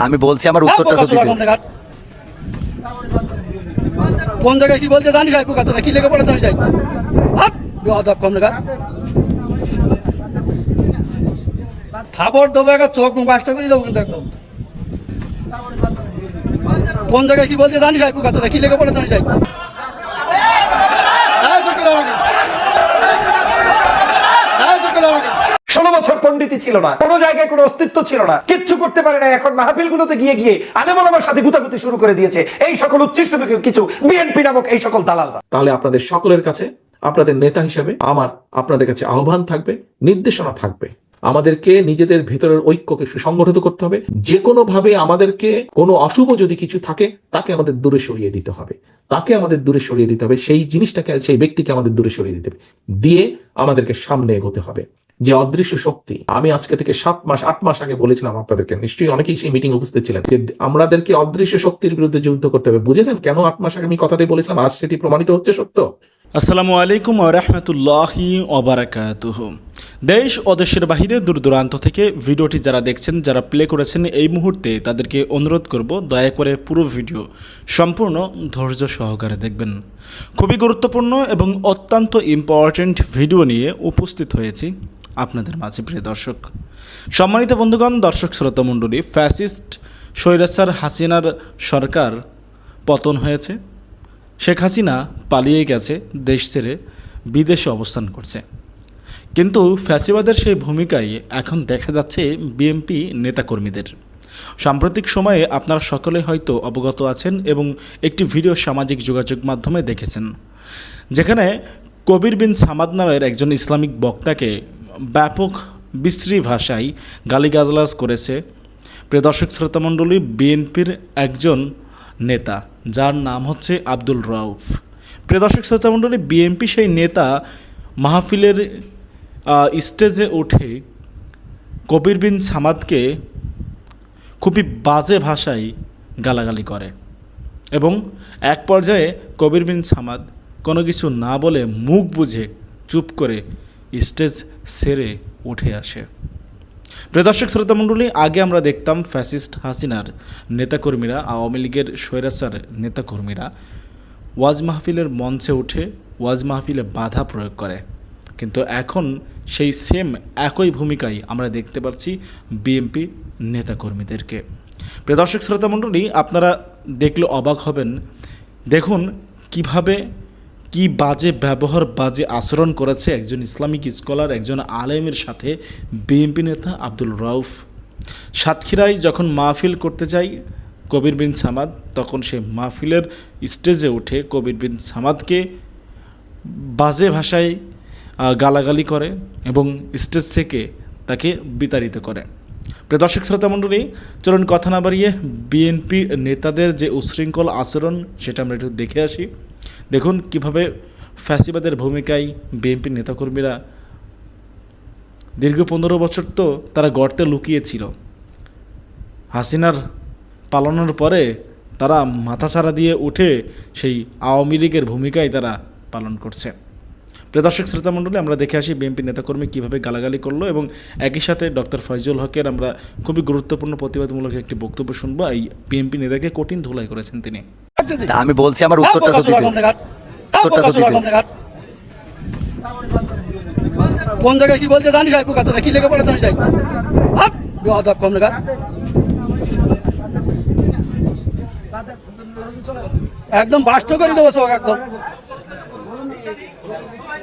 আমি বলছি আমার উত্তরটা তো দিতে কোন জায়গায় কি বলতে জানি যাই বুকাতে কি লেগে পড়ে জানি যাই বেয়াদব কম লাগা থাপড় দেবো একটা চোখ বাসটা করে দেবো কিন্তু একদম। কোন জায়গায় কি বলতে জানি যাই বুকাতে কি লেগে পড়ে জানি যাই এই চোখে দাও আমাকে। এই চোখে দাও আমাকে। ষোলো বছর পণ্ডিতই ছিল না, কোনো জায়গায় কোনো অস্তিত্ব ছিল না, কিচ্ছু করতে পারে না এখন মাহফিল গুলোতে গিয়ে গিয়ে আলেমন আমার সাথে গুতাগুতি শুরু করে দিয়েছে। এই সকল উচ্ছিষ্ট কিছু, বিএনপি নামক এই সকল দালালরা। তাহলে আপনাদের সকলের কাছে, আপনাদের নেতা হিসেবে আমার, আপনাদের কাছে আহ্বান থাকবে, নির্দেশনা থাকবে। আমাদেরকে নিজেদের ভেতরের ঐক্যকে সুসংগঠিত করতে হবে। যে কোনো ভাবে আমাদেরকে কোনো অশুভ যদি কিছু থাকে, তাকে আমাদের দূরে সরিয়ে দিতে হবে। তাকে আমাদের দূরে সরিয়ে দিতে হবে। সেই জিনিসটাকে, সেই ব্যক্তিকে আমাদের দূরে সরিয়ে দিতে হবে। দিয়ে আমাদেরকে সামনে এগোতে হবে। যে অদৃশ্য শক্তি। আমি আজকে থেকে সাত মাস, আট মাস আগে বলেছিলাম আপনাদেরকে, নিশ্চয়ই অনেকেই সেই মিটিং উপস্থিত ছিলেন, যে আমাদেরকে অদৃশ্য শক্তির বিরুদ্ধে যুদ্ধ করতে হবে। বুঝেছেন কেন আট মাস আগে আমি কথাটাই বলেছিলাম? আজ সেটি প্রমাণিত হচ্ছে সত্য। আসসালামু আলাইকুম রহমতুল্লাহি দেশ ও দেশের বাহিরে দূর দূরান্ত থেকে ভিডিওটি যারা দেখছেন, যারা প্লে করেছেন এই মুহূর্তে তাদেরকে অনুরোধ করব, দয়া করে পুরো ভিডিও সম্পূর্ণ ধৈর্য সহকারে দেখবেন। খুবই গুরুত্বপূর্ণ এবং অত্যন্ত ইম্পর্ট্যান্ট ভিডিও নিয়ে উপস্থিত হয়েছি। আপনাদের মাঝে, প্রিয় দর্শক। সম্মানিত বন্ধুগণ, দর্শক শ্রোতা মণ্ডলী, ফ্যাসিস্ট স্বৈরাচার হাসিনার সরকার পতন হয়েছে। শেখ হাসিনা পালিয়ে গেছে, দেশ ছেড়ে বিদেশে অবস্থান করছে। কিন্তু ফ্যাসিবাদের সেই ভূমিকায় এখন দেখা যাচ্ছে বিএমপি নেতাকর্মীদের। সাম্প্রতিক সময়ে আপনারা সকলে হয়তো অবগত আছেন এবং একটি ভিডিও সামাজিক যোগাযোগ মাধ্যমে দেখেছেন। যেখানে কবির বিন সামাদ নামের একজন ইসলামিক বক্তাকে ব্যাপক বিশ্রী ভাষায় গালিগাজলাজ করেছে। প্রিয় দর্শক, শ্রোতামণ্ডলী, বিএনপির একজন নেতা, যার নাম হচ্ছে আব্দুল রাউফ। প্রিয় দর্শক, শ্রোতামণ্ডলী, বিএনপি সেই নেতা মাহফিলের স্টেজে উঠে কবির বিন সামাদকে খুবই বাজে ভাষায় গালাগালি করে এবং এক পর্যায়ে কবির বিন সামাদ কোনো কিছু না বলে মুখ বুঝে চুপ করে স্টেজ সেরে উঠে আসে। প্রিয় দর্শক শ্রোতামণ্ডলী আগে আমরা দেখতাম ফ্যাসিস্ট হাসিনার নেতাকর্মীরা, আওয়ামী লীগের স্বৈরাচার নেতাকর্মীরা ওয়াজ মাহফিলের মঞ্চে উঠে ওয়াজ মাহফিলে বাধা প্রয়োগ করে। কিন্তু এখন সেই সেম একই ভূমিকায় আমরা দেখতে পাচ্ছি বিএমপি নেতাকর্মীদেরকে। প্রিয় দর্শক শ্রোতামণ্ডলী আপনারা দেখলে অবাক হবেন। দেখুন কীভাবে কি বাজে ব্যবহার, বাজে আচরণ করেছে একজন ইসলামিক স্কলার, একজন আলেমের সাথে বিএনপি নেতা আব্দুল রাউফ। সাতক্ষীরায় যখন মাহফিল করতে যাই কবির বিন সামাদ, তখন সে মাহফিলের স্টেজে উঠে কবির বিন সামাদকে বাজে ভাষায় গালাগালি করে এবং স্টেজ থেকে তাকে বিতাড়িত করে। প্রিয় দর্শক, শ্রোতা মণ্ডলী, চলুন কথা না বাড়িয়ে বিএনপি নেতাদের যে উশৃঙ্খল আচরণ, সেটা আমরা একটু দেখে আসি। দেখুন কীভাবে ফ্যাসিবাদের ভূমিকায় বিএনপি নেতাকর্মীরা দীর্ঘ পনেরো বছর তো তারা গর্তে লুকিয়েছিল। হাসিনার পালানোর পরে তারা মাথা ছাড়া দিয়ে উঠে সেই আওয়ামী লীগের ভূমিকায় তারা পালন করছে। দর্শক শ্রোতা মণ্ডলী আমরা দেখে আসি বিএনপি নেতাকর্মী কীভাবে গালাগালি করল এবং একই সাথে ডক্টর ফয়জুল হকের আমরা খুবই গুরুত্বপূর্ণ প্রতিবাদমূলক একটি বক্তব্য শুনব। এই বিএনপি নেতাকে কঠিন ধুলাই করেছেন তিনি। আমি বলছি আমার উত্তরটা তো দিতে। উত্তরটা তো দিতে। কোন জায়গায় কি বলতে জানি যাই বুকাতে কি লেগে পড়ে জানি যাই হাট বেয়াদব কম লাগা একদম বাষ্ট করে দেবো সব একদম এই চোখে দাও আমাকে।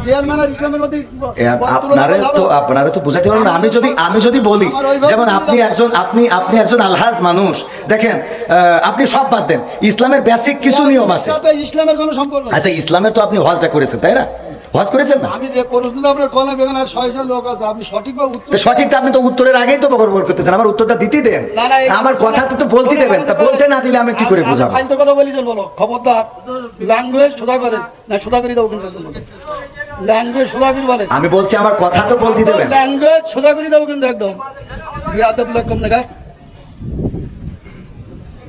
ও, ইসলামের মধ্যে এ, আপনারে তো আপনারা তো বুঝাতে পারবেন আমি যদি আমি যদি বলি যেমন আপনি একজন আপনি আপনি একজন আলহাজ মানুষ। দেখেন আপনি সব বাদ দেন। ইসলামের বেসিক কিছু নিয়ম আছে। ইসলামের কোনো সম্পর্ক আচ্ছা ইসলামের তো আপনি হজটা করেছেন তাই না? হজ করেছেন না? আমি যে প্রশ্ন আপনার কলে বেগান আর ছয়জন লোক আছে আপনি সঠিকভাবে উত্তর তো সঠিক আপনি তো উত্তরের আগেই তো বকর করতেছেন। আমার উত্তরটা দিতেই দেন। আমার কথা তো বলতে দেবেন। তা বলতে না দিলে আমি কি করে বুঝাবো? কথা বলি বলো। খবরদার ল্যাঙ্গুয়েজ সোজা করেন না সোজা করে দেবো কিন্তু ল্যাঙ্গুয়েজ সোজা করে বলেন আমি বলছি আমার কথা তো বলতে দেবেন। ল্যাঙ্গুয়েজ সোজা করে দেবো কিন্তু একদম। বিয়াদব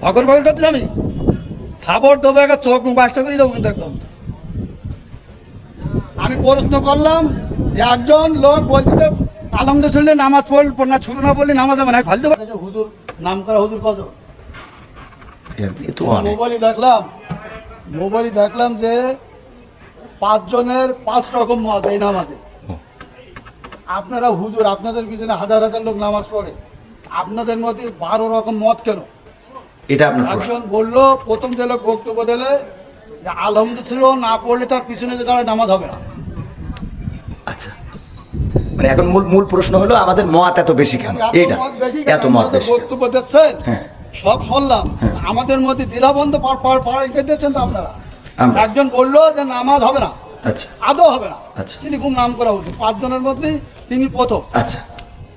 ভগর ভগর করতে যাবি? খাবার দেবো একটা চোখ বাসটা করে দেবো কিন্তু একদম। আমি প্রশ্ন করলাম যে একজন লোক বলছে আলমদ শুনলে নামাজ পড়ল না ছুটু না বললে নামাজ হবে না ফালতে হুজুর নাম করা হুজুর কজন? এ তো অনেক। মোবাইলে দেখলাম মোবাইলে দেখলাম যে পাঁচজনের পাঁচ রকম মত এই নামাজে আপনারা হুজুর আপনাদের পিছনে হাজার হাজার লোক নামাজ পড়ে আপনাদের মধ্যে বারো রকম মত কেন এটা একজন বলল প্রথম যে লোক বক্তব্য দিলে যে ছিল না পড়লে তার পিছনে যে দাঁড়ায় নামাজ হবে না আচ্ছা মানে এখন মূল মূল প্রশ্ন হলো আমাদের মত এত বেশি কেন এইটা এত? মত বেশি বক্তব্য দিচ্ছেন হ্যাঁ। সব শুনলাম আমাদের মধ্যে দ্বিধাবন্ধ পার পার পার রেখে দিচ্ছেন তো আপনারা। একজন বলল যে নামাজ হবে না। আচ্ছা। আদৌ হবে না। আচ্ছা। তিনি খুব নাম করা উচিত। পাঁচজনের মধ্যে তিনি প্রথম। আচ্ছা।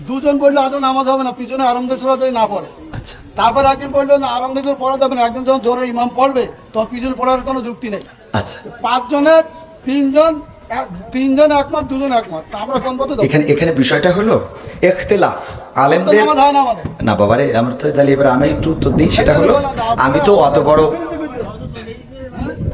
দুজন বলল আদৌ নামাজ হবে না? পিছনে আরম্ভ সুরা যদি না পড়ে। আচ্ছা। তারপর একজন বলল না আরম্ভ সুরা পড়া যাবে না। একজন যখন জোরে ইমাম পড়বে তখন পিছনে পড়ার কোনো যুক্তি নেই। আচ্ছা। পাঁচজনের তিনজন তিনজন একমত দুজন একমত। তা আমরা কোন পথে এখানে এখানে বিষয়টা হলো এখতেলাফ। তো আলেমদের না বাবারে আমার তো তাহলে এবার আমি একটু উত্তর দিই। সেটা হলো আমি তো অত বড়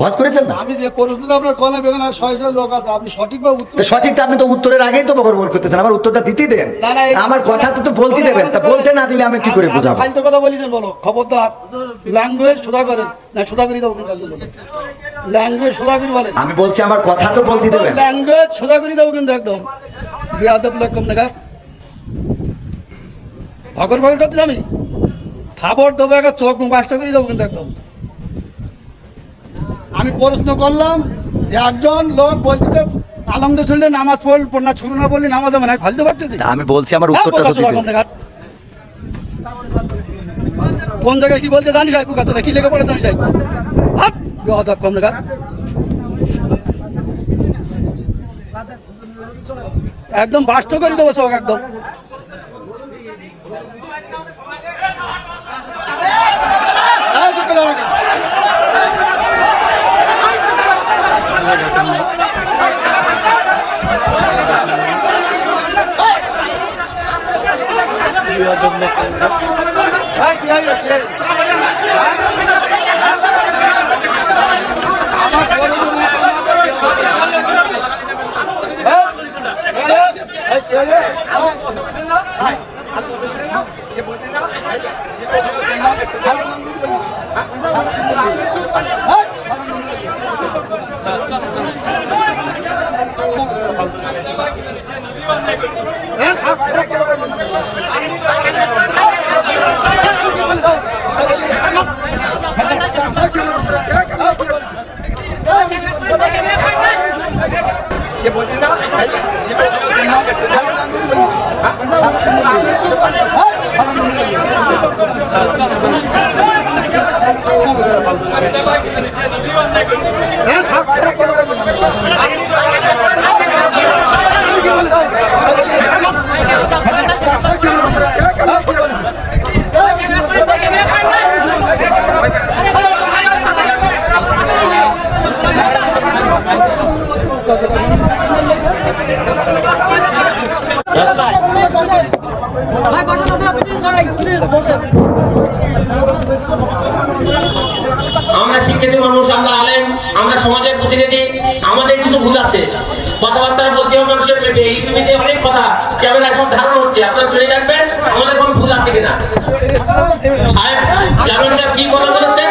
হজ করেছেন না? আমি যে প্রশ্নটা আপনার কলে বেদনা ছয় ছয় লোক আছে আপনি সঠিকভাবে উত্তর সঠিকটা আপনি তো উত্তরের আগেই তো বকর বকর করতেছেন আমার উত্তরটা দিতেই দেন। আমার কথা তো তো বলতে দেবেন তা বলতে না দিলে আমি কি করে বুঝাবো? ফালতু কথা বলি দেন বলো খবরদার ল্যাঙ্গুয়েজ সোজা করেন। না সোজা করে দেবো কিন্তু ল্যাঙ্গুয়েজ সোজা করে বলেন। আমি বলছি আমার কথা তো বলতে দেবেন। ল্যাঙ্গুয়েজ সোজা করে দেবো কিন্তু একদম। বিয়াদব লোক কম নাগার ভগর ভগর করতে যাবি? খাবার দেবো একটা চোখ মুখ করে দেবো কিন্তু একদম। আমি প্রশ্ন করলাম যে একজন লোক বলছে আলমদ শুনলে নামাজ পড়ল না ছুরু না বললে নামাজ হবে না ফালতে পারতেছি আমি বলছি আমার উত্তরটা তো দিতে। কোন জায়গায় কি বলতে জানি যাই বুকাতে কি লেগে পড়ে জানি যাই হাত বেয়াদব কম নাগার একদম বাস্ত করে দেবো সব একদম এই চুপ করে দাঁড়া। এই, কি হলো, কি হলো? আমার বড় বড়- এই, এই, কি হলো? আমরা শিক্ষিত মানুষ আমরা আলেম আমরা সমাজের প্রতিনিধি আমাদের কিছু ভুল আছে কথাবার্তা বলতে হবে মানুষের পেটে ইউটিউবে অনেক কথা ক্যামেরা সব ধারণ হচ্ছে আপনারা শুনে রাখবেন আমাদের কোনো ভুল আছে কিনা সাহেব জামিন সাহেব কি কথা বলেছেন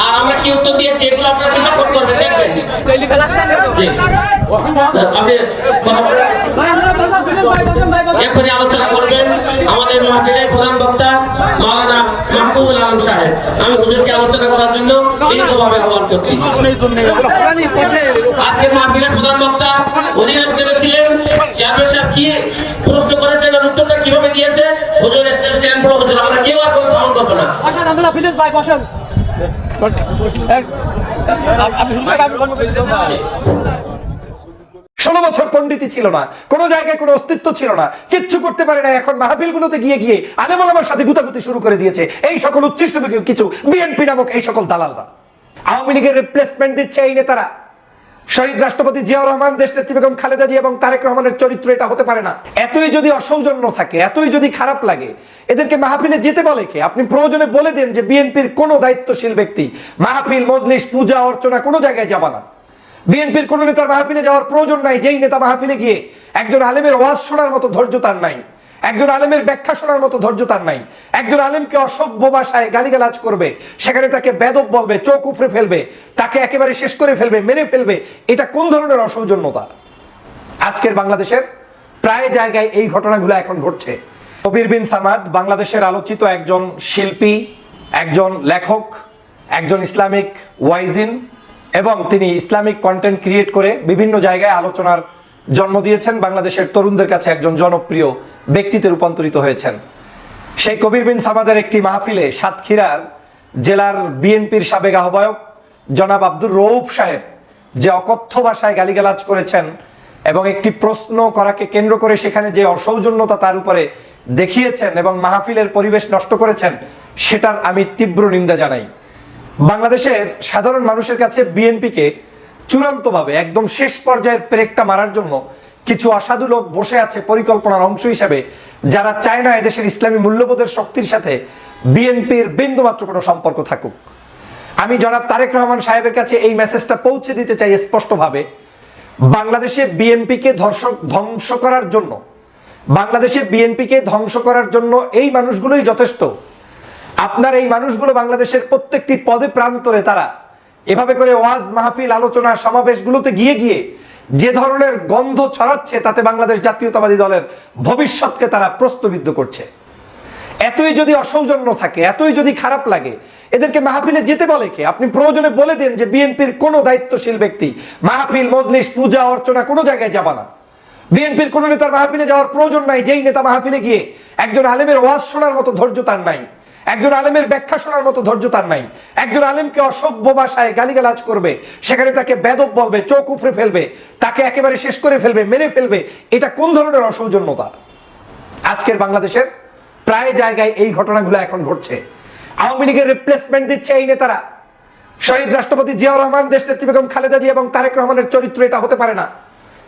আর আমরা কি উত্তর দিয়েছি এগুলো আপনারা বিশ্লেষণ করবেন দেখবেন আপনি কথা আলোচনা করবেন। আমাদের মাহফিলের প্রধান বক্তা মাওলানা মাহবুবুল আলম সাহেব। আমি হুজুরকে আলোচনা করার জন্য দীর্ঘভাবে আহ্বান করছি। আজকের মাহফিলের প্রধান বক্তা অধিকাংশ ছিলেন। চেয়ারম্যান সাহেব কি প্রশ্ন করেছেন আর উত্তরটা কীভাবে দিয়েছে? হুজুর এসেছেন ছিলেন হুজুর, আমরা কেউ আর সাউন্ড করব না। ভাই বসেন। ষোলো বছর পণ্ডিতই ছিল না, কোনো জায়গায় কোনো অস্তিত্ব ছিল না, কিচ্ছু করতে পারে না। এখন মাহফিলগুলোতে গিয়ে গিয়ে আলেমন আমার সাথে গুতাগুতি শুরু করে দিয়েছে। এই সকল উচ্ছিষ্ট কিছু বিএনপি নামক এই সকল দালালরা। আওয়ামী লীগের রিপ্লেসমেন্ট দিচ্ছে এই নেতারা। শহীদ রাষ্ট্রপতি জিয়াউর রহমান, দেশ নেত্রী বেগম খালেদা জি এবং তারেক রহমানের চরিত্র এটা হতে পারে না। এতই যদি অসৌজন্য থাকে, এতই যদি খারাপ লাগে, এদেরকে মাহফিলে যেতে বলে কে? আপনি প্রয়োজনে বলে দেন যে বিএনপির কোনো দায়িত্বশীল ব্যক্তি, মাহফিল, মজলিস, পূজা, অর্চনা কোনো জায়গায় যাবা না। বিএনপির কোন নেতার মাহফিলে যাওয়ার প্রয়োজন নাই, যেই নেতা মাহফিলে গিয়ে একজন আলেমের ওয়াজ শোনার মতো ধৈর্য তার নাই, একজন আলেমের ব্যাখ্যা শোনার মতো ধৈর্য তার নাই, একজন আলেমকে অসভ্য ভাষায় গালিগালাজ করবে, সেখানে তাকে বেদব বলবে, চোখ উপড়ে ফেলবে, তাকে একেবারে শেষ করে ফেলবে, মেরে ফেলবে, এটা কোন ধরনের অসৌজন্যতা? আজকের বাংলাদেশের প্রায় জায়গায় এই ঘটনাগুলো এখন ঘটছে। কবির বিন সামাদ বাংলাদেশের আলোচিত একজন শিল্পী, একজন লেখক, একজন ইসলামিক ওয়াইজিন এবং তিনি ইসলামিক কন্টেন্ট ক্রিয়েট করে বিভিন্ন জায়গায় আলোচনার জন্ম দিয়েছেন। বাংলাদেশের তরুণদের কাছে একজন জনপ্রিয় ব্যক্তিতে রূপান্তরিত হয়েছেন। সেই কবির বিন সামাদের একটি মাহফিলে সাতক্ষীরার জেলার বিএনপির সাবেক আহ্বায়ক জনাব আব্দুর রৌফ সাহেব যে অকথ্য ভাষায় গালিগালাজ করেছেন এবং একটি প্রশ্ন করাকে কেন্দ্র করে সেখানে যে অসৌজন্যতা তার উপরে দেখিয়েছেন এবং মাহফিলের পরিবেশ নষ্ট করেছেন, সেটার আমি তীব্র নিন্দা জানাই। বাংলাদেশের সাধারণ মানুষের কাছে বিএনপিকে চূড়ান্তভাবে একদম শেষ পর্যায়ের প্রেকটা মারার জন্য কিছু অসাধু লোক বসে আছে পরিকল্পনার অংশ হিসাবে, যারা চায় না এদেশের ইসলামী মূল্যবোধের শক্তির সাথে বিএনপির বিন্দুমাত্র কোনো সম্পর্ক থাকুক। আমি জনাব তারেক রহমান সাহেবের কাছে এই মেসেজটা পৌঁছে দিতে চাই স্পষ্টভাবে। বাংলাদেশে বিএনপিকে ধর্ষক ধ্বংস করার জন্য, বাংলাদেশে বিএনপিকে ধ্বংস করার জন্য এই মানুষগুলোই যথেষ্ট। আপনার এই মানুষগুলো বাংলাদেশের প্রত্যেকটি পদে প্রান্তরে তারা এভাবে করে ওয়াজ মাহফিল, আলোচনা সমাবেশগুলোতে গিয়ে গিয়ে যে ধরনের গন্ধ ছড়াচ্ছে তাতে বাংলাদেশ জাতীয়তাবাদী দলের ভবিষ্যৎকে তারা প্রশ্নবিদ্ধ করছে। এতই যদি অসৌজন্য থাকে, এতই যদি খারাপ লাগে, এদেরকে মাহফিলে যেতে বলে কে? আপনি প্রয়োজনে বলে দেন যে বিএনপির কোনো দায়িত্বশীল ব্যক্তি মাহফিল, মজলিস, পূজা, অর্চনা কোনো জায়গায় যাবা না। বিএনপির কোন নেতার মাহফিলে যাওয়ার প্রয়োজন নাই, যেই নেতা মাহফিলে গিয়ে একজন আলেমের ওয়াজ শোনার মতো ধৈর্য তার নাই। একজন আলেমের ব্যাখ্যা শোনার মতো ধৈর্য তার নাই। একজন আলেমকে অসভ্য ভাষায় গালিগালাজ করবে, সেখানে তাকে বেদব বলবে, চোখ উপড়ে ফেলবে, তাকে একেবারে শেষ করে ফেলবে, মেরে ফেলবে, এটা কোন ধরনের অসৌজন্যতা? আজকের বাংলাদেশের প্রায় জায়গায় এই ঘটনাগুলো এখন ঘটছে। আওয়ামী লীগের রিপ্লেসমেন্ট দিচ্ছে এই নেতারা। শহীদ রাষ্ট্রপতি জিয়াউর রহমান দেশ নেত্রী বেগম খালেদা জি এবং তারেক রহমানের চরিত্র এটা হতে পারে না।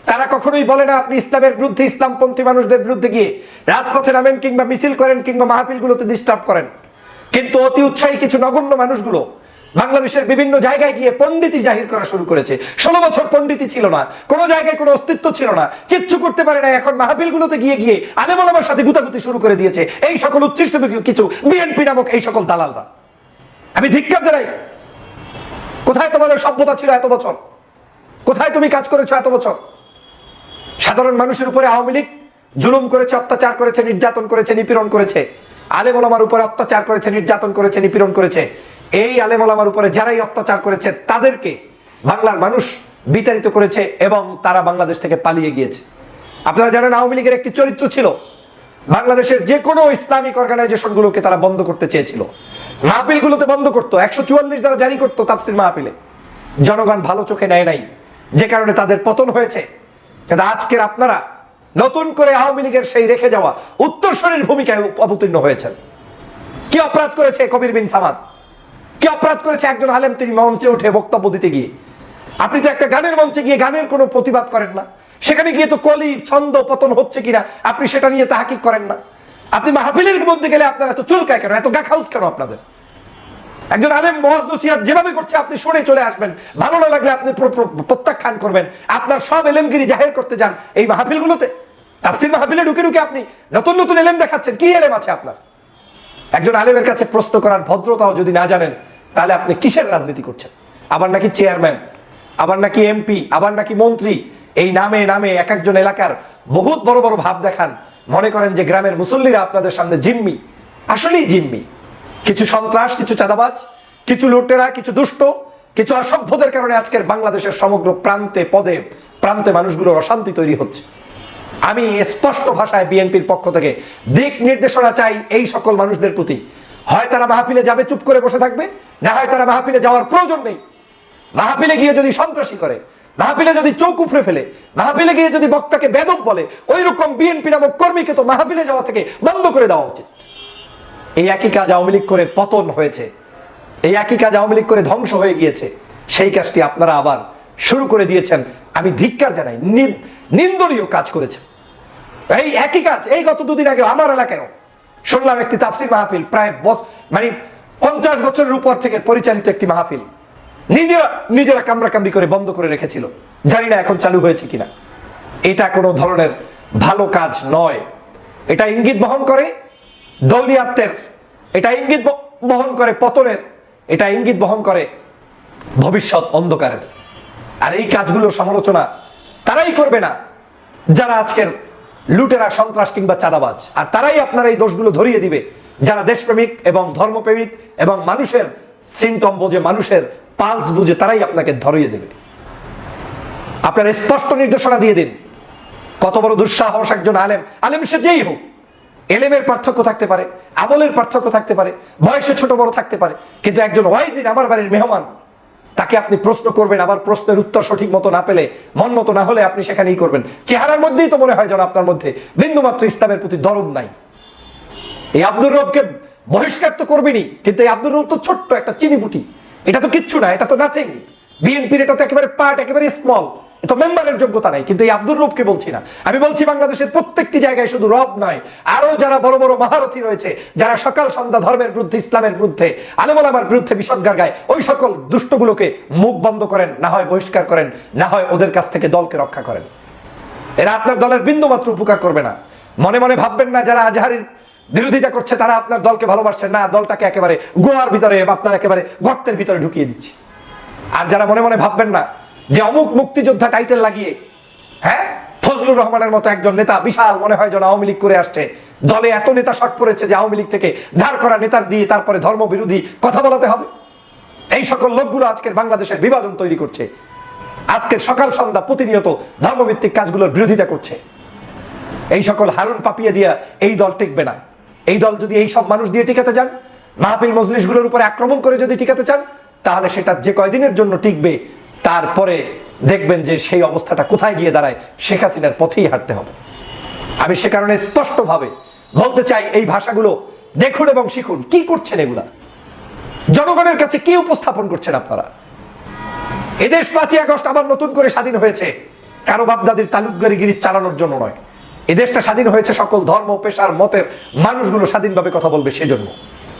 তারা কখনোই বলে না, আপনি ইসলামের বিরুদ্ধে ইসলামপন্থী মানুষদের বিরুদ্ধে গিয়ে রাজপথে নামেন কিংবা মিছিল করেন কিংবা মাহফিলগুলোতে ডিস্টার্ব করেন। কিন্তু অতি উৎসাহী কিছু নগণ্য মানুষগুলো বাংলাদেশের বিভিন্ন জায়গায় গিয়ে পণ্ডিতি জাহির করা শুরু করেছে। ষোলো বছর পণ্ডিতি ছিল না। কোনো জায়গায় কোনো অস্তিত্ব ছিল না। কিচ্ছু করতে পারে না এখন মাহফিলগুলোতে গিয়ে গিয়ে আলেমন আমার সাথে গুতাগুতি শুরু করে দিয়েছে। এই সকল উচ্ছিষ্ট কিছু বিএনপি নামক এই সকল দালালরা। আমি ধিক্কার জানাই, কোথায় তোমাদের সভ্যতা ছিল এত বছর? কোথায় তুমি কাজ করেছ এত বছর? সাধারণ মানুষের উপরে আওয়ামী লীগ জুলুম করেছে, অত্যাচার করেছে, নির্যাতন করেছে, নিপীড়ন করেছে। আলেম ওলামার উপরে অত্যাচার করেছে, নির্যাতন করেছে, নিপীড়ন করেছে। এই আলেম ওলামার উপরে যারাই অত্যাচার করেছে, তাদেরকে বাংলার মানুষ বিতাড়িত করেছে এবং তারা বাংলাদেশ থেকে পালিয়ে গিয়েছে। আপনারা জানেন আওয়ামী লীগের একটি চরিত্র ছিল, বাংলাদেশের যে কোনো ইসলামিক অর্গানাইজেশনগুলোকে তারা বন্ধ করতে চেয়েছিল। মাহফিলগুলোতে বন্ধ করতো, একশো চুয়াল্লিশ দ্বারা জারি করতো তাফসির মাহফিলে। জনগণ ভালো চোখে নেয় নাই, যে কারণে তাদের পতন হয়েছে। কিন্তু আজকের আপনারা নতুন করে আওয়ামী লীগের সেই রেখে যাওয়া উত্তরসূরির ভূমিকায় অবতীর্ণ হয়েছেন। কি অপরাধ করেছে কবির বিন সামাদ? কি অপরাধ করেছে একজন আলেম তিনি মঞ্চে উঠে বক্তব্য দিতে গিয়ে? আপনি তো একটা গানের মঞ্চে গিয়ে গানের কোনো প্রতিবাদ করেন না। সেখানে গিয়ে তো কলি, ছন্দ, পতন হচ্ছে কিনা, আপনি সেটা নিয়ে তাহাকিক করেন না। আপনি মাহফিলের মধ্যে গেলে আপনার এত চুলকায় কেন? এত গাখাউস কেন আপনাদের? একজন আলেম মহাজ যেভাবে করছে, আপনি শুনে চলে আসবেন। ভালো না লাগলে আপনি প্র- প্র- প্রত্যাখ্যান করবেন। আপনার সব এলেমগিরি জাহের করতে যান এই মাহফিলগুলোতে। তাফসির মাহফিলে ঢুকে ঢুকে আপনি নতুন নতুন এলেম দেখাচ্ছেন। কি এলেম আছে আপনার? একজন আলেমের কাছে প্রশ্ন করার ভদ্রতাও যদি না জানেন, তাহলে আপনি কিসের রাজনীতি করছেন? আবার নাকি চেয়ারম্যান, আবার নাকি এমপি, আবার নাকি মন্ত্রী, এই নামে নামে এক একজন এলাকার বহুত বড় বড় ভাব দেখান। মনে করেন যে গ্রামের মুসল্লিরা আপনাদের সামনে জিম্মি। আসলেই জিম্মি। কিছু সন্ত্রাস, কিছু চাঁদাবাজ, কিছু লুটেরা, কিছু দুষ্ট, কিছু অসভ্যদের কারণে আজকের বাংলাদেশের সমগ্র প্রান্তে, পদে, প্রান্তে মানুষগুলোর অশান্তি তৈরি হচ্ছে। আমি স্পষ্ট ভাষায় বিএনপির পক্ষ থেকে দিক নির্দেশনা চাই এই সকল মানুষদের প্রতি। হয় তারা মাহফিলে যাবে, চুপ করে বসে থাকবে, না হয় তারা মাহফিলে যাওয়ার প্রয়োজন নেই। মাহফিলে গিয়ে যদি সন্ত্রাসী করে, মাহফিলে যদি চৌক উপড়ে ফেলে, মাহফিলে গিয়ে যদি বক্তাকে বেদক বলে ওই রকম বিএনপি নামক কর্মীকে তো মাহফিলে যাওয়া থেকে বন্ধ করে দেওয়া উচিত। এই একই কাজ আওয়ামী লীগ করে পতন হয়েছে। এই একই কাজ আওয়ামী লীগ করে ধ্বংস হয়ে গিয়েছে। সেই কাজটি আপনারা আবার শুরু করে দিয়েছেন। আমি ধিক্কার জানাই নিন্দনীয় কাজ করেছেন। এই একই কাজ, এই গত দুদিন আগে আমার এলাকায়ও। শুনলাম একটি তাফসির মাহফিল, প্রায় মানে পঞ্চাশ বছরের উপর থেকে পরিচালিত একটি মাহফিল। নিজেরা নিজেরা কামড়াকামড়ি করে বন্ধ করে রেখেছিল। জানি না এখন চালু হয়েছে কিনা। এটা কোনো ধরনের ভালো কাজ নয়। এটা ইঙ্গিত বহন করে দৌলিয়াত্মের। এটা ইঙ্গিত বহন করে পতনের। এটা ইঙ্গিত বহন করে ভবিষ্যৎ অন্ধকারের। আর এই কাজগুলো সমালোচনা তারাই করবে না। যারা আজকের লুটেরা, সন্ত্রাস কিংবা চাঁদাবাজ। আর তারাই আপনার এই দোষগুলো ধরিয়ে দিবে। যারা দেশপ্রেমিক এবং ধর্মপ্রেমিক এবং মানুষের সিমটম বোঝে, মানুষের পালস বুঝে, তারাই আপনাকে ধরিয়ে দেবে। আপনার স্পষ্ট নির্দেশনা দিয়ে দিন। কত বড় দুঃসাহস একজন আলেম। আলেম সে যেই হোক, এলেমের পার্থক্য থাকতে পারে, আমলের পার্থক্য থাকতে পারে, বয়সে ছোট বড় থাকতে পারে, কিন্তু একজন ওয়াইজিন আমার বাড়ির মেহমান তাকে আপনি প্রশ্ন করবেন, আবার প্রশ্নের উত্তর সঠিক মতো না পেলে, মন মতো না হলে আপনি সেখানেই করবেন। চেহারার মধ্যেই তো মনে হয় যেন আপনার মধ্যে বিন্দুমাত্র ইসলামের প্রতি দরদ নাই। এই আব্দুর রবকে বহিষ্কার তো করবেনি, কিন্তু এই আব্দুর রব তো ছোট্ট একটা চিনিপুটি। এটা তো কিচ্ছু না, এটা তো নাথিং বিএনপির এটা তো একেবারে পার্ট একেবারে স্মল তো মেম্বারের যোগ্যতা নাই, কিন্তু এই আব্দুর রবকে বলছি না। আমি বলছি বাংলাদেশের প্রত্যেকটি জায়গায় শুধু রব নয় আরও যারা বড় বড় মহারথী রয়েছে, যারা সকাল সন্ধ্যা ধর্মের বিরুদ্ধে, ইসলামের বিরুদ্ধে আলেমালামার বিরুদ্ধে বিষদগার গায়, ওই সকল দুষ্টগুলোকে মুখ বন্ধ করেন, না হয় বহিষ্কার করেন, না হয় ওদের কাছ থেকে দলকে রক্ষা করেন। এরা আপনার দলের বিন্দু মাত্র উপকার করবে না। মনে মনে ভাববেন না যারা আজহারির বিরোধিতা করছে, তারা আপনার দলকে ভালোবাসছে। না, দলটাকে একেবারে গোয়ার ভিতরে বা আপনার একেবারে গর্তের ভিতরে ঢুকিয়ে দিচ্ছে। আর যারা মনে মনে ভাববেন না যে অমুক মুক্তিযোদ্ধা টাইটেল লাগিয়ে হ্যাঁ? ফজলুর রহমানের মতো একজন নেতা বিশাল মনে হয় যেন আওয়ামী লীগ করে আসছে। দলে এত নেতা শট পড়েছে যে আওয়ামী লীগ থেকে ধার করা নেতার দিয়ে তারপরে ধর্ম বিরোধী কথা বলাতে হবে। এই সকল লোকগুলো আজকের বাংলাদেশের বিভাজন তৈরি করছে। আজকের সকাল সন্ধ্যা প্রতিনিয়ত ধর্মভিত্তিক কাজগুলোর বিরোধিতা করছে। এই সকল হারুন পাপিয়ে দিয়া এই দল টিকবে না। এই দল যদি এই সব মানুষ দিয়ে টিকাতে যান মাহফিল মজলিশগুলোর উপরে আক্রমণ করে যদি টিকাতে চান, তাহলে সেটা যে কয়দিনের জন্য টিকবে তারপরে দেখবেন যে সেই অবস্থাটা কোথায় গিয়ে দাঁড়ায়, শেখ হাসিনার পথেই হাঁটতে হবে। আমি সে কারণে স্পষ্টভাবে বলতে চাই এই ভাষাগুলো দেখুন এবং শিখুন, কি করছেন এগুলা? জনগণের কাছে কি উপস্থাপন করছেন আপনারা? এদেশ পাঁচই আগস্ট আবার নতুন করে স্বাধীন হয়েছে। কারও বাপদাদির তালুকগারিগিরি চালানোর জন্য নয়। এদেশটা স্বাধীন হয়েছে সকল ধর্ম, পেশার, মতের, মানুষগুলো স্বাধীনভাবে কথা বলবে সেজন্য।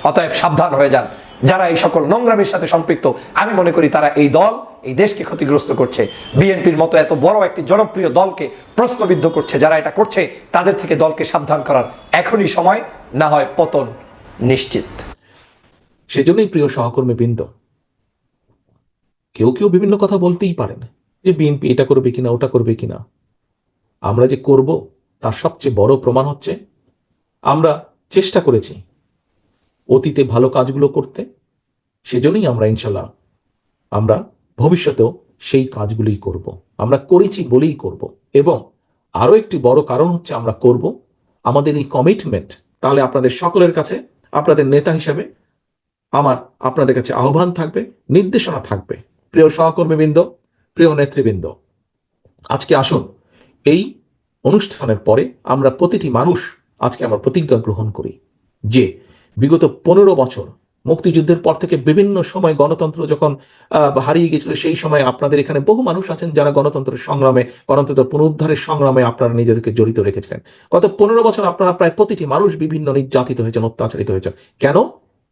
অতএব সাবধান হয়ে যান। যারা এই সকল নোংরামির সাথে সম্পৃক্ত, আমি মনে করি তারা এই দল এই দেশকে ক্ষতিগ্রস্ত করছে। বিএনপির মতো এত বড় একটি জনপ্রিয় দলকে প্রশ্নবিদ্ধ করছে, যারা এটা করছে, তাদের থেকে দলকে সাবধান করার এখনই সময়, না হয় পতন নিশ্চিত। সেজন্যই প্রিয় সহকর্মী বৃন্দ, কেউ কেউ বিভিন্ন কথা বলতেই পারেন যে বিএনপি এটা করবে কিনা, ওটা করবে কিনা। আমরা যে করব, তার সবচেয়ে বড় প্রমাণ হচ্ছে, আমরা চেষ্টা করেছি অতীতে ভালো কাজগুলো করতে, সেজন্যই আমরা ইনশাল্লাহ, আমরা ভবিষ্যতেও সেই কাজগুলোই করব। আমরা করেছি বলেই করব। এবং আরও একটি বড় কারণ হচ্ছে আমরা করব, আমাদের এই কমিটমেন্ট তাহলে আপনাদের সকলের কাছে, আপনাদের নেতা হিসাবে আমার, আপনাদের কাছে আহ্বান থাকবে, নির্দেশনা থাকবে। প্রিয় সহকর্মীবৃন্দ, প্রিয় নেতৃবৃন্দ, আজকে আসুন, এই অনুষ্ঠানের পরে আমরা প্রতিটি মানুষ আজকে আমার প্রতিজ্ঞা গ্রহণ করি যে বিগত পনেরো বছর, মুক্তিযুদ্ধের পর থেকে বিভিন্ন সময় গণতন্ত্র যখন হারিয়ে গেছিল সেই সময় আপনাদের এখানে বহু মানুষ আছেন যারা গণতন্ত্রের সংগ্রামে, গণতন্ত্র পুনরুদ্ধারের সংগ্রামে আপনারা নিজেদেরকে জড়িত রেখেছিলেন। গত পনেরো বছর আপনারা প্রায় প্রতিটি মানুষ বিভিন্ন নির্যাতিত হয়েছেন, অত্যাচারিত হয়েছেন। কেন?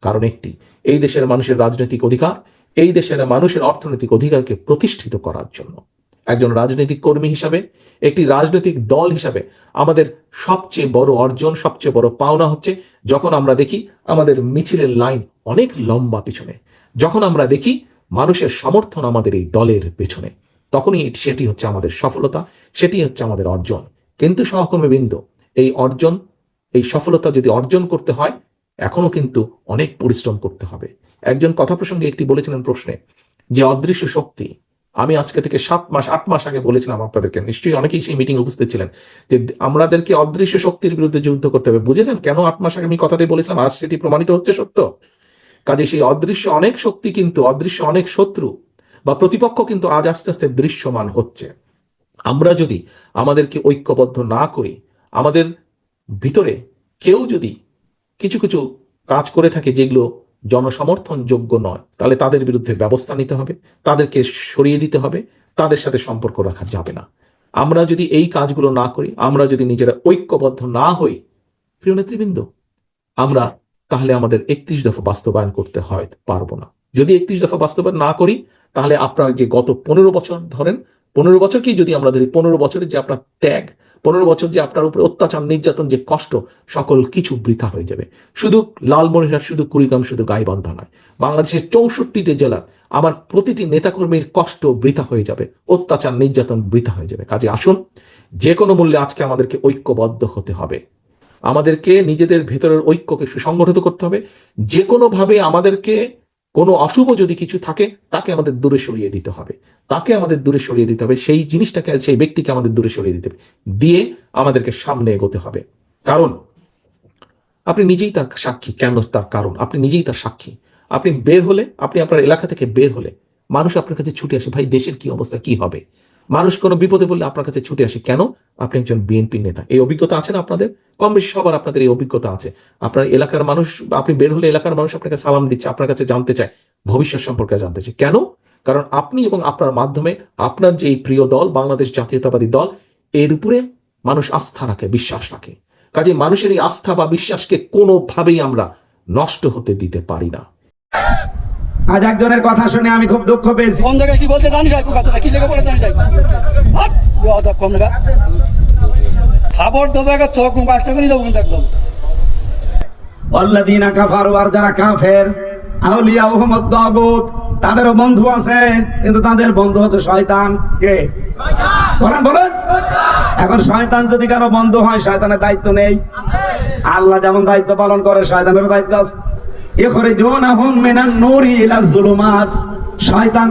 কারণ একটি, এই দেশের মানুষের রাজনৈতিক অধিকার, এই দেশের মানুষের অর্থনৈতিক অধিকারকে প্রতিষ্ঠিত করার জন্য। একজন রাজনৈতিক কর্মী হিসাবে, একটি রাজনৈতিক দল হিসাবে আমাদের সবচেয়ে বড় অর্জন, সবচেয়ে বড় পাওনা হচ্ছে যখন আমরা দেখি আমাদের মিছিলের লাইন অনেক লম্বা পিছনে। যখন আমরা দেখি মানুষের সমর্থন আমাদের এই দলের পেছনে, তখনই সেটি হচ্ছে আমাদের সফলতা, সেটি হচ্ছে আমাদের অর্জন। কিন্তু সহকর্মী বৃন্দ, এই অর্জন, এই সফলতা যদি অর্জন করতে হয় এখনও কিন্তু অনেক পরিশ্রম করতে হবে। একজন কথা প্রসঙ্গে একটি বলেছিলেন প্রশ্নে, যে অদৃশ্য শক্তি আমি আজকে থেকে সাত মাস, আট মাস আগে বলেছিলাম আপনাদেরকে, নিশ্চয়ই অনেকেই সেই মিটিং উপস্থিত ছিলেন, যে আমাদেরকে অদৃশ্য শক্তির বিরুদ্ধে যুদ্ধ করতে হবে। বুঝেছেন কেন আট মাস আগে আমি কথাটি বলেছিলাম? আজ সেটি প্রমাণিত হচ্ছে সত্য। কাজে সেই অদৃশ্য অনেক শক্তি কিন্তু, অদৃশ্য অনেক শত্রু বা প্রতিপক্ষ কিন্তু আজ আস্তে আস্তে দৃশ্যমান হচ্ছে। আমরা যদি আমাদেরকে ঐক্যবদ্ধ না করি, আমাদের ভিতরে কেউ যদি কিছু কিছু কাজ করে থাকে যেগুলো জনসমর্থনযোগ্য নয়। তাহলে তাদের বিরুদ্ধে ব্যবস্থা নিতে হবে, তাদেরকে সরিয়ে দিতে হবে, তাদের সাথে সম্পর্ক রাখা যাবে না। আমরা যদি এই কাজগুলো না করি, আমরা যদি নিজেরা ঐক্যবদ্ধ না হই, প্রিয় নেতৃবৃন্দ, আমরা তাহলে আমাদের একত্রিশ দফা বাস্তবায়ন করতে হয়, পারব না। যদি একত্রিশ দফা বাস্তবায়ন না করি, তাহলে আপনার যে গত পনেরো বছর ধরেন, পনেরো বছরকেই যদি আমরা ধরি, পনেরো বছরের যে আপনার ত্যাগ পনেরো বছর যে আপনার উপরে অত্যাচার, নির্যাতন, যে কষ্ট, সকল কিছু বৃথা হয়ে যাবে। শুধু লালমনিরহাট, শুধু কুড়িগ্রাম, শুধু গাইবান্ধা নয়, বাংলাদেশের চৌষট্টিটি জেলা আমার প্রতিটি নেতাকর্মীর কষ্ট বৃথা হয়ে যাবে, অত্যাচার, নির্যাতন বৃথা হয়ে যাবে। কাজে আসুন, যে কোনো মূল্যে আজকে আমাদেরকে ঐক্যবদ্ধ হতে হবে। আমাদেরকে নিজেদের ভেতরের ঐক্যকে সুসংগঠিত করতে হবে। যে কোনোভাবে আমাদেরকে কোনো অশুভ যদি কিছু থাকে, তাকে আমাদের দূরে সরিয়ে দিতে হবে। তাকে আমাদের দূরে সরিয়ে দিতে হবে, সেই জিনিসটাকে, সেই ব্যক্তিকে আমাদের দূরে সরিয়ে দিতে হবে। দিয়ে আমাদেরকে সামনে এগোতে হবে। কারণ, আপনি নিজেই তার সাক্ষী, কেন তার কারণ? আপনি নিজেই তার সাক্ষী। আপনি বের হলে, আপনি আপনার এলাকা থেকে বের হলে, মানুষ আপনার কাছে ছুটে আসে, ভাই, দেশের কি অবস্থা? কি হবে? মানুষ কোনো বিপদে বললে আপনার কাছে ছুটে আসে। কেন? আপনি একজন বিএনপি নেতা। এই অভিজ্ঞতা আছে না আপনাদের? কম বেশি সবার আপনাদের এই অভিজ্ঞতা আছে। আপনার এলাকার মানুষ, আপনি বের হলে এলাকার মানুষ আপনাকে সালাম দিচ্ছে, আপনার কাছে জানতে চায়, ভবিষ্যৎ সম্পর্কে জানতে চায়। কেন? কারণ আপনি এবং আপনার মাধ্যমে আপনার যে প্রিয় দল, বাংলাদেশ জাতীয়তাবাদী দল, এর উপরে মানুষ আস্থা রাখে, বিশ্বাস রাখে। কাজে মানুষের এই আস্থা বা বিশ্বাসকে কোনোভাবেই আমরা নষ্ট হতে দিতে পারি না। আজ একজনের কথা শুনে আমি খুব দুঃখ পেয়েছি। কোন জায়গায় কি বলতে জানি যাই কথা কি বলে জানি কম জায়গা খাবার দেবো একটা চোখ মুখ করে দেবো একদম। অল্লাদিনা কাফারু আর যারা কাফের আউলিয়া ওহমদ দাগুত তাদেরও বন্ধু আছে কিন্তু তাদের বন্ধু হচ্ছে শয়তান। কে? বলেন বলেন। এখন শয়তান যদি কারও বন্ধু হয় শয়তানের দায়িত্ব নেই। আল্লাহ যেমন দায়িত্ব পালন করে শয়তানের দায়িত্ব আছে। ইলাজ জুলুমাত।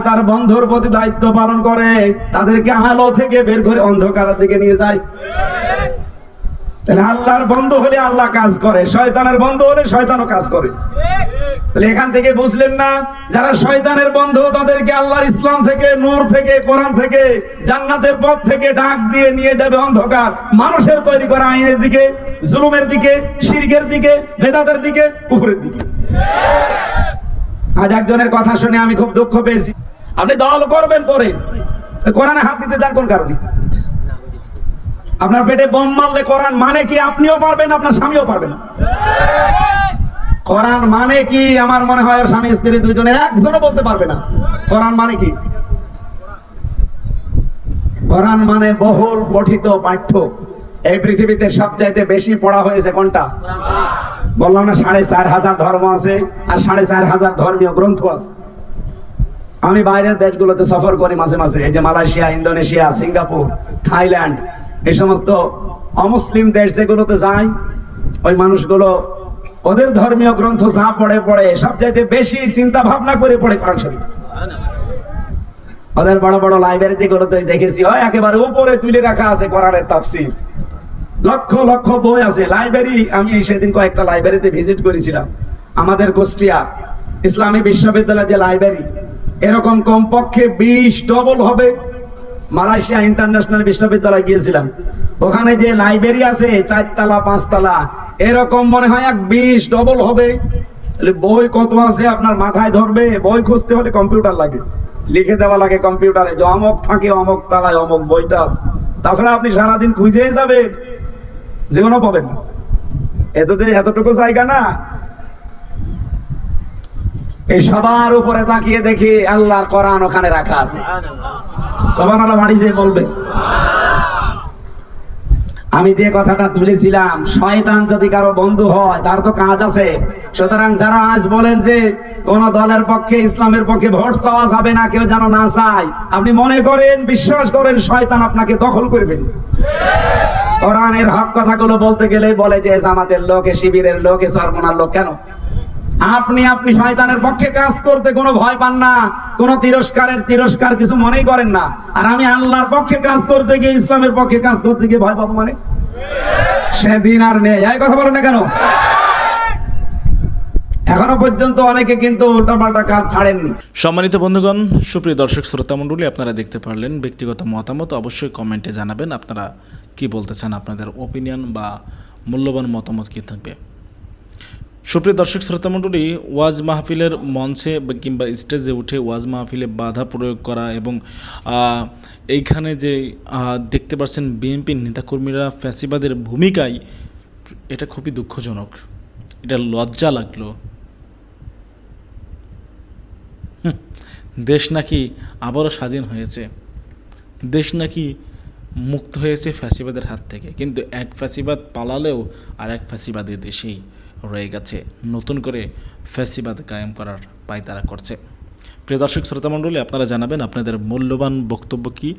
তার বন্ধুর প্রতি দায়িত্ব পালন করে, তাদেরকে আলো থেকে বের করে অন্ধকারের দিকে নিয়ে যায়। তাহলে আল্লাহর বন্ধু হলে আল্লাহ কাজ করে, শয়তানের বন্ধু হলে শয়তানও কাজ করে। তাহলে এখান থেকে বুঝলেন না, যারা শয়তানের বন্ধু, তাদেরকে আল্লাহর ইসলাম থেকে, নূর থেকে, কোরআন থেকে, জান্নাতের পথ থেকে ডাক দিয়ে নিয়ে যাবে অন্ধকার। মানুষের তৈরি করা আইনের দিকে, জুলুমের দিকে, শিরকের দিকে, বেদাতের দিকে উপরের দিকে। আজ একজনের কথা শুনে আমি খুব দুঃখ পেয়েছি। আপনি দল করবেন পরে। কোরআনে হাত দিতে যান কোন কারণে? আপনার পেটে বোম মারলে কোরআন মানে কি? আপনিও পারবেন, আপনার স্বামীও পারবে না। কোরআন মানে কি? আমার মনে হয় স্বামী, স্ত্রী দুজনের একজনও বলতে পারবে না। কোরআন মানে কি? কোরআন মানে বহুল পঠিত পাঠ্য। এই পৃথিবীতে সবচাইতে বেশি পড়া হয়েছে কোনটা? বললাম না, সাড়ে চার হাজার ধর্ম আছে, আর সাড়ে চার হাজার ধর্মীয় গ্রন্থ আছে। আমি বাইরের দেশগুলোতে সফর করি মাঝে মাঝে। এই যে মালয়েশিয়া, ইন্দোনেশিয়া, সিঙ্গাপুর, থাইল্যান্ড এই সমস্ত অমুসলিম দেশ যেগুলোতে যায়, ওই মানুষগুলো, ওদের ধর্মীয় গ্রন্থ যা পড়ে পড়ে সবচাইতে বেশি চিন্তা ভাবনা করে পড়ে কোরআন শরীফ। ওদের বড় বড় লাইব্রেরিতে গুলোতে দেখেছি হয় একেবারে উপরে তুলে রাখা আছে কোরআনের তাফসির। লক্ষ লক্ষ বই আছে, লাইব্রেরি, আমি সেদিন কয়েকটা লাইব্রেরিতে ভিজিট করেছিলাম। আমাদের কুষ্টিয়া ইসলামী বিশ্ববিদ্যালয়ের যে লাইব্রেরি, এরকম কমপক্ষে বিশ ডবল হবে। মালয়েশিয়া ইন্টারন্যাশনাল বিশ্ববিদ্যালয় গিয়েছিলাম। ওখানে যে লাইব্রেরি আছে, চারতলা, পাঁচতলা, এরকম মনে হয় এক বিশ ডবল হবে। বই কত আছে আপনার মাথায় ধরবে? বই খুঁজতে হলে কম্পিউটার লাগে। লিখে দেওয়া লাগে কম্পিউটারে। যে অমক থাকে, অমক তালায় অমক বইটা আছে। তাছাড়া আপনি সারাদিন খুঁজেই যাবেন, জীবনও পাবেন না। এততে এতটুকু জায়গা না। এই সবার উপরে তাকিয়ে দেখি আল্লাহর কোরআন ওখানে রাখা আছে। সবার আল্লাহ বাড়ি যে বলবে। আমি যে কথাটা তুলেছিলাম, শয়তান যদি কারও বন্ধু হয়, তার তো কাজ আছে। সুতরাং যারা আজ বলেন যে কোন দলের পক্ষে, ইসলামের পক্ষে ভোট চাওয়া যাবে না, কেউ যেন না চায়, আপনি মনে করেন, বিশ্বাস করেন, শয়তান আপনাকে দখল করে ফেলেছে। কোরআনের হক কথাগুলো বলতে গেলেই বলে যে জামাতের লোক শিবিরের লোকে, এ সরমনার লোক, কেন? আপনি আপনি শয়তানের পক্ষে কাজ করতে কোনো ভয় পান না। কোনো তিরস্কারের, তিরস্কার কিছু মনেই করেন না। আর আমি আল্লাহর পক্ষে কাজ করতে গিয়ে, ইসলামের পক্ষে কাজ করতে গিয়ে ভয় পাবো মানে? সেদিন আর নেই। এই কথা বলেন না কেন? এখনও পর্যন্ত অনেকে কিন্তু কাজ সম্মানিত বন্ধুগণ, সুপ্রিয় দর্শক শ্রোতা মণ্ডলী, আপনারা দেখতে পারলেন ব্যক্তিগত মতামত। অবশ্যই কমেন্টে জানাবেন আপনারা কি বলতে চান, আপনাদের ওপিনিয়ন বা মূল্যবান মতামত কি থাকবে। সুপ্রিয় দর্শক শ্রোতা মণ্ডলী ওয়াজ মাহফিলের মঞ্চে কিংবা স্টেজে উঠে ওয়াজ মাহফিলে বাধা প্রয়োগ করা এবং এইখানে যে দেখতে পাচ্ছেন বিএনপির নেতাকর্মীরা ফ্যাসিবাদের ভূমিকায়, এটা খুবই দুঃখজনক। এটা লজ্জা লাগল। দেশ নাকি আবারও স্বাধীন হয়েছে। দেশ নাকি মুক্ত হয়েছে ফ্যাসিবাদের হাত থেকে। কিন্তু এক ফ্যাসিবাদ পালালেও আর এক ফ্যাসিবাদের দেশেই। রয়ে গেছে। নতুন করে ফ্যাসিবাদ কায়েম করার পায়তারা করছে। প্রিয় দর্শক, শ্রোতামণ্ডলী, আপনারা জানাবেন আপনাদের মূল্যবান বক্তব্য কি?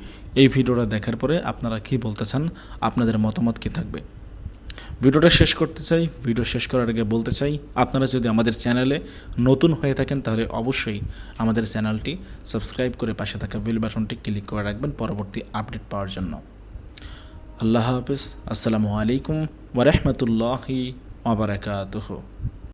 এই ভিডিওটা দেখার পরে আপনারা কি বলতে চান? আপনাদের মতামত কি থাকবে? ভিডিওটা শেষ করতে চাই, ভিডিও শেষ করার আগে বলতে চাই, আপনারা যদি আমাদের চ্যানেলে নতুন হয়ে থাকেন, তাহলে অবশ্যই আমাদের চ্যানেলটি সাবস্ক্রাইব করে পাশে থাকা বেল বাটনটি ক্লিক করে রাখবেন পরবর্তী আপডেট পাওয়ার জন্য। আল্লাহ হাফিজ। আসসালামু আলাইকুম ওরহমতুল্লাহি ওবরাকাতুহ